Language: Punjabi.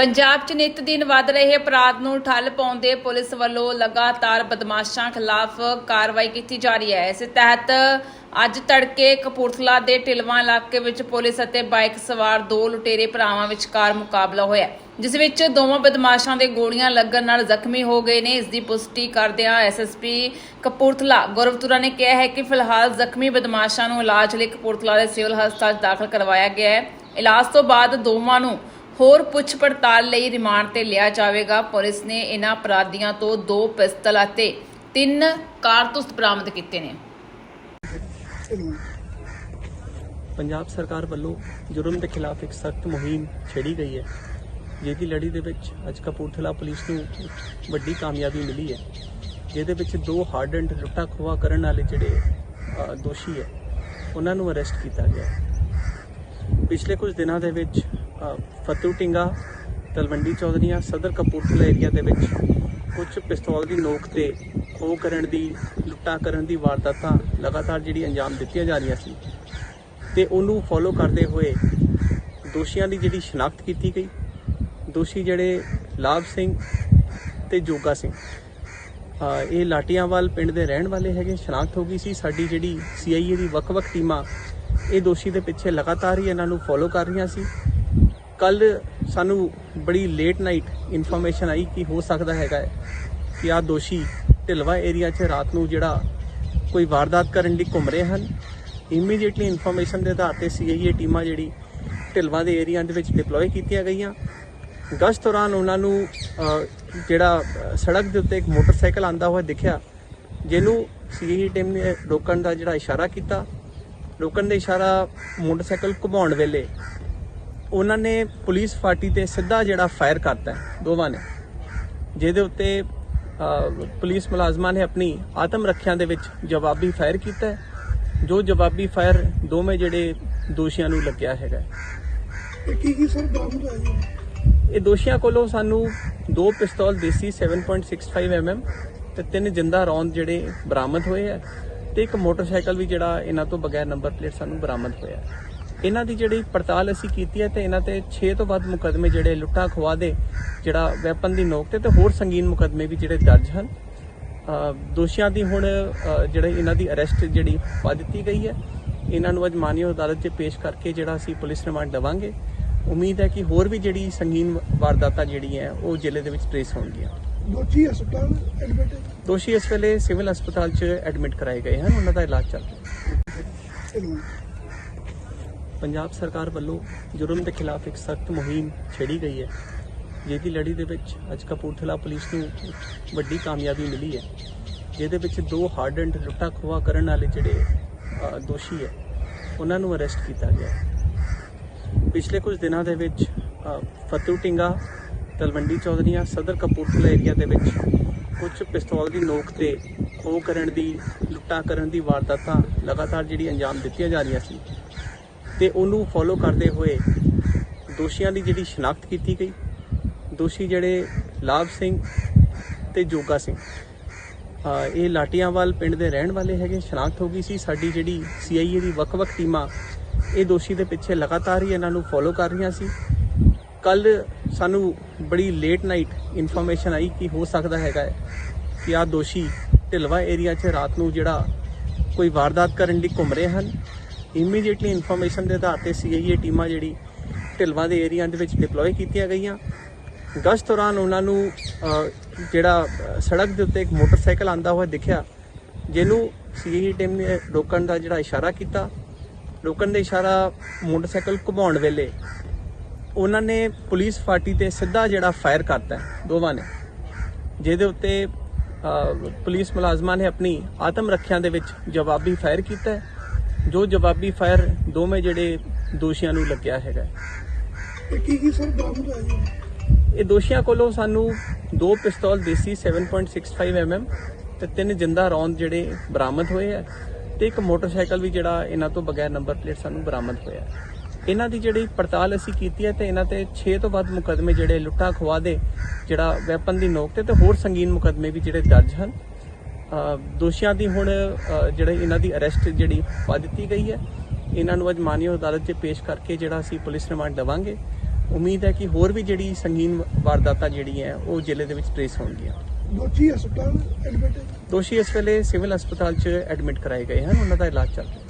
ਪੰਜਾਬ 'ਚ ਨਿਤ ਦਿਨ ਵੱਧ ਰਹੇ ਅਪਰਾਧ ਨੂੰ ਠੱਲ ਪਾਉਂਦੇ ਪੁਲਿਸ ਵੱਲੋਂ ਲਗਾਤਾਰ ਬਦਮਾਸ਼ਾਂ ਖਿਲਾਫ ਕਾਰਵਾਈ ਕੀਤੀ ਜਾ ਰਹੀ ਹੈ। ਇਸ ਤਹਿਤ ਅੱਜ ਤੜਕੇ ਕਪੂਰਥਲਾ ਦੇ ਟਿਲਵਾਂ ਇਲਾਕੇ ਵਿੱਚ ਪੁਲਿਸ ਅਤੇ ਬਾਈਕ ਸਵਾਰ ਦੋ ਲੁਟੇਰੇ ਭਰਾਵਾਂ ਵਿਚਕਾਰ ਮੁਕਾਬਲਾ ਹੋਇਆ। ਜਿਸ ਵਿੱਚ ਦੋਵਾਂ ਬਦਮਾਸ਼ਾਂ ਦੇ ਗੋਲੀਆਂ ਲੱਗਣ ਨਾਲ ਜ਼ਖਮੀ ਹੋ ਗਏ ਨੇ। ਇਸ ਦੀ ਪੁਸ਼ਟੀ ਕਰਦਿਆਂ ਐਸਐਸਪੀ ਕਪੂਰਥਲਾ ਗੌਰਵਤੁਰਾ ਨੇ ਕਿਹਾ ਹੈ ਕਿ ਫਿਲਹਾਲ ਜ਼ਖਮੀ ਬਦਮਾਸ਼ਾਂ ਨੂੰ ਇਲਾਜ ਲਈ ਕਪੂਰਥਲਾ ਦੇ ਸਿਵਲ ਹਸਪਤਾਲ 'ਚ ਦਾਖਲ ਕਰਵਾਇਆ ਗਿਆ ਹੈ। ਇਲਾਜ ਤੋਂ ਬਾਅਦ ਦੋਵਾਂ ਨੂੰ ਹੋਰ ਪੁੱਛ ਪੜਤਾਲ ਲਈ ਰਿਮਾਂਡ ਤੇ ਲਿਆ ਜਾਵੇਗਾ। ਪੁਲਿਸ ਨੇ ਇਹਨਾਂ ਅਪਰਾਧੀਆਂ ਤੋਂ ਦੋ ਪਿਸਤਲ ਅਤੇ ਤਿੰਨ ਕਾਰਤੂਸ ਬਰਾਮਦ ਕੀਤੇ ਨੇ। ਪੰਜਾਬ ਸਰਕਾਰ ਵੱਲੋਂ ਜੁਰਮ ਦੇ ਖਿਲਾਫ ਇੱਕ ਸਖਤ ਮੁਹਿੰਮ ਛੇੜੀ ਗਈ ਹੈ ਜਿਹਦੀ ਲੜੀ ਦੇ ਵਿੱਚ ਅੱਜ ਕਪੂਰਥਲਾ ਪੁਲਿਸ ਨੂੰ ਵੱਡੀ ਕਾਮਯਾਬੀ ਮਿਲੀ ਹੈ। ਜਿਹਦੇ ਵਿੱਚ ਦੋ ਹਾਰਡੈਂਡ ਲੁੱਟਾ ਖੋਹਾ ਕਰਨ ਵਾਲੇ ਜਿਹੜੇ ਦੋਸ਼ੀ ਹੈ, ਉਹਨਾਂ ਨੂੰ ਅਰੈਸਟ ਕੀਤਾ ਗਿਆ ਪਿਛਲੇ ਕੁਝ ਦਿਨਾਂ ਦੇ ਵਿੱਚ ਫਤੂ ਟਿੰਗਾ, ਤਲਵੰਡੀ ਚੌਧਰੀਆਂ, ਸਦਰ ਕਪੂਰਥਲਾ ਏਰੀਆ ਦੇ ਵਿੱਚ ਕੁਝ ਪਿਸਤੌਲ ਦੀ ਨੋਕ ਤੇ ਖੋਹ ਕਰਨ ਦੀ, ਲੁੱਟਾਂ ਕਰਨ ਦੀ ਵਾਰਦਾਤਾਂ ਲਗਾਤਾਰ ਜਿਹੜੀ ਅੰਜਾਮ ਦਿੱਤੀਆਂ ਜਾ ਰਹੀਆਂ ਸੀ ਤੇ ਉਹਨੂੰ ਫੋਲੋ ਕਰਦੇ ਹੋਏ ਦੋਸ਼ੀਆਂ ਦੀ ਜਿਹੜੀ ਸ਼ਨਾਖਤ ਕੀਤੀ ਗਈ। ਦੋਸ਼ੀ ਜਿਹੜੇ ਲਾਭ ਸਿੰਘ ਤੇ ਜੋਗਾ ਸਿੰਘ। ਇਹ ਲਾਟੀਆਂਵਾਲ ਪਿੰਡ ਦੇ ਰਹਿਣ ਵਾਲੇ ਹੈਗੇ, ਸ਼ਨਾਖਤ ਹੋ ਗਈ ਸੀ। ਸਾਡੀ ਜਿਹੜੀ ਸੀਆਈਏ ਦੀ ਵੱਖ-ਵੱਖ ਟੀਮਾਂ ਇਹ ਦੋਸ਼ੀ ਦੇ ਪਿੱਛੇ ਲਗਾਤਾਰ ਹੀ ਇਹਨਾਂ ਨੂੰ ਫੋਲੋ ਕਰ ਰਹੀਆਂ ਸੀ। ਕੱਲ ਸਾਨੂੰ ਬੜੀ ਲੇਟ ਨਾਈਟ ਇਨਫੋਰਮੇਸ਼ਨ ਆਈ ਕਿ ਹੋ ਸਕਦਾ ਹੈਗਾ ਹੈ ਕਿ ਆ ਦੋਸ਼ੀ ਢਿਲਵਾ ਏਰੀਆ 'ਚ ਰਾਤ ਨੂੰ ਜਿਹੜਾ ਕੋਈ ਵਾਰਦਾਤ ਕਰਨ ਲਈ ਘੁੰਮ ਰਹੇ ਹਨ। ਇਮੀਡੀਏਟਲੀ ਇਨਫੋਰਮੇਸ਼ਨ ਦੇ ਆਧਾਰ ਤੇ ਸੀਆਈਏ ਟੀਮਾਂ ਜਿਹੜੀ ਢਿਲਵਾ ਦੇ ਏਰੀਆ ਦੇ ਵਿੱਚ ਡਿਪਲੋਏ ਕੀਤੀਆਂ ਗਈਆਂ। ਗਸ਼ਤ ਦੌਰਾਨ ਉਹਨਾਂ ਨੂੰ ਜਿਹੜਾ ਸੜਕ ਦੇ ਉੱਤੇ ਇੱਕ ਮੋਟਰਸਾਈਕਲ ਆਂਦਾ ਹੋਇਆ ਦਿਖਿਆ, ਜਿਹਨੂੰ ਸੀਆਈਏ ਟੀਮ ਨੇ ਰੋਕਣ ਦਾ ਜਿਹੜਾ ਇਸ਼ਾਰਾ ਕੀਤਾ। ਰੋਕਣ ਦਾ ਇਸ਼ਾਰਾ ਮੋਟਰਸਾਈਕਲ ਘੁਮਾਉਣ ਵੇਲੇ ਉਹਨਾਂ ਨੇ ਪੁਲਿਸ ਪਾਰਟੀ ਤੇ ਸਿੱਧਾ ਜਿਹੜਾ ਫਾਇਰ ਕਰਤਾ ਹੈ, ਦੋਵਾਂ ਨੇ ਜਿਹਦੇ ਉੱਤੇ ਪੁਲਿਸ ਮੁਲਾਜ਼ਮਾਂ ਨੇ ਆਪਣੀ ਆਤਮ ਰੱਖਿਆ ਦੇ ਵਿੱਚ ਜਵਾਬੀ ਫਾਇਰ ਕੀਤਾ ਹੈ। ਜੋ ਜਵਾਬੀ ਫਾਇਰ ਦੋਵੇਂ ਜਿਹੜੇ ਦੋਸ਼ੀਆਂ ਨੂੰ ਲੱਗਿਆ ਹੈਗਾ ਹੈ। ਕੀ ਕੀ ਸਰ ਬਰਾਮਦ ਹੋਇਆ ਇਹ ਦੋਸ਼ੀਆਂ ਕੋਲੋਂ ਸਾਨੂੰ ਦੋ ਪਿਸਤੌਲ ਦੇਸੀ 7.65 mm ਤੇ ਤਿੰਨ ਜਿੰਦਾ ਰੌਂਦ ਜਿਹੜੇ ਬਰਾਮਦ ਹੋਏ ਆ ਤੇ ਇੱਕ ਮੋਟਰਸਾਈਕਲ ਵੀ ਜਿਹੜਾ ਇਹਨਾਂ ਤੋਂ ਬਗੈਰ ਨੰਬਰ ਪਲੇਟ ਸਾਨੂੰ ਬਰਾਮਦ ਹੋਇਆ ਇਹਨਾਂ ਦੀ ਜਿਹੜੀ ਪੜਤਾਲ ਅਸੀਂ ਕੀਤੀ ਹੈ ਤੇ ਇਹਨਾਂ ਤੇ 6 ਤੋਂ ਵੱਧ ਮੁਕਦਮੇ ਜਿਹੜੇ ਲੁੱਟਾਂ ਖੋਆ ਦੇ ਜਿਹੜਾ ਵੈਪਨ ਦੀ ਨੋਕ ਤੇ ਤੇ ਹੋਰ ਸੰਗੀਨ ਮੁਕਦਮੇ ਵੀ ਜਿਹੜੇ ਦਰਜ ਹਨ। ਦੋਸ਼ੀਆਂ ਦੀ ਹੁਣ ਜਿਹੜੇ ਇਹਨਾਂ ਦੀ ਅਰੈਸਟ ਜਿਹੜੀ ਪਾ ਦਿੱਤੀ ਗਈ ਹੈ। ਇਹਨਾਂ ਨੂੰ ਅੱਜ ਮਾਨਯੋਗ ਅਦਾਲਤ 'ਚ ਪੇਸ਼ ਕਰਕੇ ਜਿਹੜਾ ਅਸੀਂ ਪੁਲਿਸ ਰਿਮਾਂਡ ਲਵਾਂਗੇ ਉਮੀਦ ਹੈ ਕਿ ਹੋਰ ਵੀ ਜਿਹੜੀ ਸੰਗੀਨ ਵਾਰਦਾਤਾਂ ਜਿਹੜੀਆਂ ਹੈ, ਉਹ ਜ਼ਿਲ੍ਹੇ ਦੇ ਵਿੱਚ ਟ੍ਰੇਸ ਹੋਣਗੀਆਂ। ਦੋਚੀ ਹਸਪਤਾਲ ਐਡਮਿਟ ਦੋਸ਼ੀ ਇਸ ਵੇਲੇ ਸਿਵਲ ਹਸਪਤਾਲ 'ਚ ਐਡਮਿਟ ਕਰਾਏ ਗਏ ਹਨ। ਉਹਨਾਂ ਦਾ ਇਲਾਜ ਚੱਲ ਰਿਹਾ ਹੈ। ਪੰਜਾਬ ਸਰਕਾਰ ਵੱਲੋਂ ਜੁਰਮ ਦੇ ਖਿਲਾਫ ਇੱਕ ਸਖਤ ਮੁਹਿੰਮ ਛੇੜੀ ਗਈ ਹੈ ਜਿਹਦੀ ਲੜੀ ਦੇ ਵਿੱਚ ਅੱਜ ਕਪੂਰਥਲਾ ਪੁਲਿਸ ਨੂੰ ਵੱਡੀ ਕਾਮਯਾਬੀ ਮਿਲੀ ਹੈ। ਜਿਹਦੇ ਵਿੱਚ ਦੋ ਹਾਰਡੈਂਡ ਲੁੱਟਾ ਖੋਹਾ ਕਰਨ ਵਾਲੇ ਜਿਹੜੇ ਦੋਸ਼ੀ ਹੈ ਉਹਨਾਂ ਨੂੰ ਅਰੈਸਟ ਕੀਤਾ ਗਿਆ ਪਿਛਲੇ ਕੁਝ ਦਿਨਾਂ ਦੇ ਵਿੱਚ ਅ, ਫਤੂ ਟਿੰਗਾ ਤਲਵੰਡੀ ਚੌਧਰੀਆਂ ਸਦਰ ਕਪੂਰਥਲਾ ਏਰੀਆ ਦੇ ਵਿੱਚ ਕੁਝ ਪਿਸਤੌਲ ਦੀ ਨੋਕ ਤੇ ਖੋਹ ਕਰਨ ਦੀ ਲੁੱਟਾ ਕਰਨ ਦੀ ਵਾਰਦਾਤਾਂ ਲਗਾਤਾਰ ਜਿਹੜੀ ਅੰਜਾਮ ਦਿੱਤੀਆਂ ਜਾ ਰਹੀਆਂ ਸੀ ਤੇ ਉਹਨੂੰ ਫੋਲੋ ਕਰਦੇ ਹੋਏ ਦੋਸ਼ੀਆਂ ਦੀ ਜਿਹੜੀ ਸ਼ਨਾਖਤ ਕੀਤੀ ਗਈ। ਦੋਸ਼ੀ ਜਿਹੜੇ ਲਾਭ ਸਿੰਘ ਤੇ ਜੋਗਾ ਸਿੰਘ। ਇਹ ਲਾਟੀਆਂਵਾਲ ਪਿੰਡ ਦੇ ਰਹਿਣ ਵਾਲੇ ਹੈਗੇ, ਸ਼ਨਾਖਤ ਹੋ ਗਈ ਸੀ। ਸਾਡੀ ਜਿਹੜੀ ਸੀਆਈਏ ਦੀ ਵੱਖ-ਵੱਖ ਟੀਮਾਂ ਇਹ ਦੋਸ਼ੀ ਦੇ ਪਿੱਛੇ ਲਗਾਤਾਰ ਹੀ ਇਹਨਾਂ ਨੂੰ ਫੋਲੋ ਕਰ ਰਹੀਆਂ ਸੀ। ਕੱਲ ਸਾਨੂੰ ਬੜੀ ਲੇਟ ਨਾਈਟ ਇਨਫੋਰਮੇਸ਼ਨ ਆਈ ਕਿ ਹੋ ਸਕਦਾ ਹੈਗਾ ਕਿ ਆ ਦੋਸ਼ੀ ਢਿਲਵਾ ਏਰੀਆ 'ਚ ਰਾਤ ਨੂੰ ਜਿਹੜਾ ਕੋਈ ਵਾਰਦਾਤ ਕਰਨ ਲਈ ਘੁੰਮ ਰਹੇ ਹਨ। ਇਮੀਡੀਏਟਲੀ ਇਨਫੋਰਮੇਸ਼ਨ ਦੇ ਆਧਾਰ ਤੇ ਸੀਆਈਏ ਟੀਮਾਂ ਜਿਹੜੀ ਢਿਲਵਾ ਦੇ ਏਰੀਆ ਦੇ ਵਿੱਚ ਡਿਪਲੋਏ ਕੀਤੀਆਂ ਗਈਆਂ। ਗਸ਼ਤ ਦੌਰਾਨ ਉਹਨਾਂ ਨੂੰ ਜਿਹੜਾ ਸੜਕ ਦੇ ਉੱਤੇ ਇੱਕ ਮੋਟਰਸਾਈਕਲ ਆਂਦਾ ਹੋਇਆ ਦਿਖਿਆ, ਜਿਹਨੂੰ ਸੀਆਈਏ ਟੀਮ ਨੇ ਰੋਕਣ ਦਾ ਜਿਹੜਾ ਇਸ਼ਾਰਾ ਕੀਤਾ। ਰੋਕਣ ਦਾ ਇਸ਼ਾਰਾ ਮੋਟਰਸਾਈਕਲ ਘੁਮਾਉਣ ਵੇਲੇ ਉਹਨਾਂ ਨੇ ਪੁਲਿਸ ਪਾਰਟੀ ਤੇ ਸਿੱਧਾ ਜਿਹੜਾ ਫਾਇਰ ਕਰਤਾ ਦੋਵਾਂ ਨੇ। ਜਿਹਦੇ ਉੱਤੇ ਪੁਲਿਸ ਮੁਲਾਜ਼ਮਾਂ ਨੇ ਆਪਣੀ ਆਤਮ ਰੱਖਿਆ ਦੇ ਵਿੱਚ ਜਵਾਬੀ ਫਾਇਰ ਕੀਤਾ ਜੋ ਜਵਾਬੀ ਫਾਇਰ ਦੋਵੇਂ ਜਿਹੜੇ ਦੋਸ਼ੀਆਂ ਨੂੰ ਲੱਗਿਆ ਹੈਗਾ। ਤੇ ਕੀ ਕੀ ਸਰ ਬਰਾਮਦ ਹੋਇਆ ਜੀ? ਇਹ ਦੋਸ਼ੀਆਂ ਕੋਲੋਂ ਸਾਨੂੰ ਦੋ ਪਿਸਤੌਲ ਦੇਸੀ 7.65 mm ਤੇ ਤਿੰਨ ਜਿੰਦਾ ਰੌਂਦ ਜਿਹੜੇ ਬਰਾਮਦ ਹੋਏ ਆ ਤੇ ਇੱਕ ਮੋਟਰਸਾਈਕਲ ਵੀ ਜਿਹੜਾ ਇਹਨਾਂ ਤੋਂ ਬਗੈਰ ਨੰਬਰ ਪਲੇਟ ਸਾਨੂੰ ਬਰਾਮਦ ਹੋਇਆ। ਇਹਨਾਂ ਦੀ ਜਿਹੜੀ ਪੜਤਾਲ ਅਸੀਂ ਕੀਤੀ ਹੈ ਤੇ ਇਹਨਾਂ ਤੇ 6 ਤੋਂ ਵੱਧ ਮੁਕਦਮੇ ਜਿਹੜੇ ਲੁੱਟਾਂ ਖੋਆ ਦੇ ਜਿਹੜਾ ਵੈਪਨ ਦੀ ਨੋਕ ਤੇ ਤੇ ਹੋਰ ਸੰਗੀਨ ਮੁਕਦਮੇ ਵੀ ਜਿਹੜੇ ਦਰਜ ਹਨ। ਦੋਸ਼ੀਆਂ ਦੀ ਹੁਣ ਜਿਹੜੇ ਇਹਨਾਂ ਦੀ ਅਰੈਸਟ ਜਿਹੜੀ ਪਾ ਦਿੱਤੀ ਗਈ ਹੈ ਇਹਨਾਂ ਨੂੰ ਅੱਜ ਮਾਨਯੋਗ ਅਦਾਲਤ 'ਚ ਪੇਸ਼ ਕਰਕੇ ਜਿਹੜਾ ਅਸੀਂ ਪੁਲਿਸ ਰਿਮਾਂਡ ਲਵਾਂਗੇ ਉਮੀਦ ਹੈ ਕਿ ਹੋਰ ਵੀ ਜਿਹੜੀ ਸੰਗੀਨ ਵਾਰਦਾਤਾਂ ਜਿਹੜੀਆਂ ਹੈ, ਉਹ ਜ਼ਿਲ੍ਹੇ ਦੇ ਵਿੱਚ ਟ੍ਰੇਸ ਹੋਣਗੀਆਂ। ਦੋਚੀ ਹਸਪਤਾਲ ਐਡਮਿਟ ਦੋਸ਼ੀ ਇਸ ਵੇਲੇ ਸਿਵਲ ਹਸਪਤਾਲ 'ਚ ਐਡਮਿਟ ਕਰਾਏ ਗਏ ਹਨ ਉਹਨਾਂ ਦਾ ਇਲਾਜ ਚੱਲ ਰਿਹਾ ਹੈ।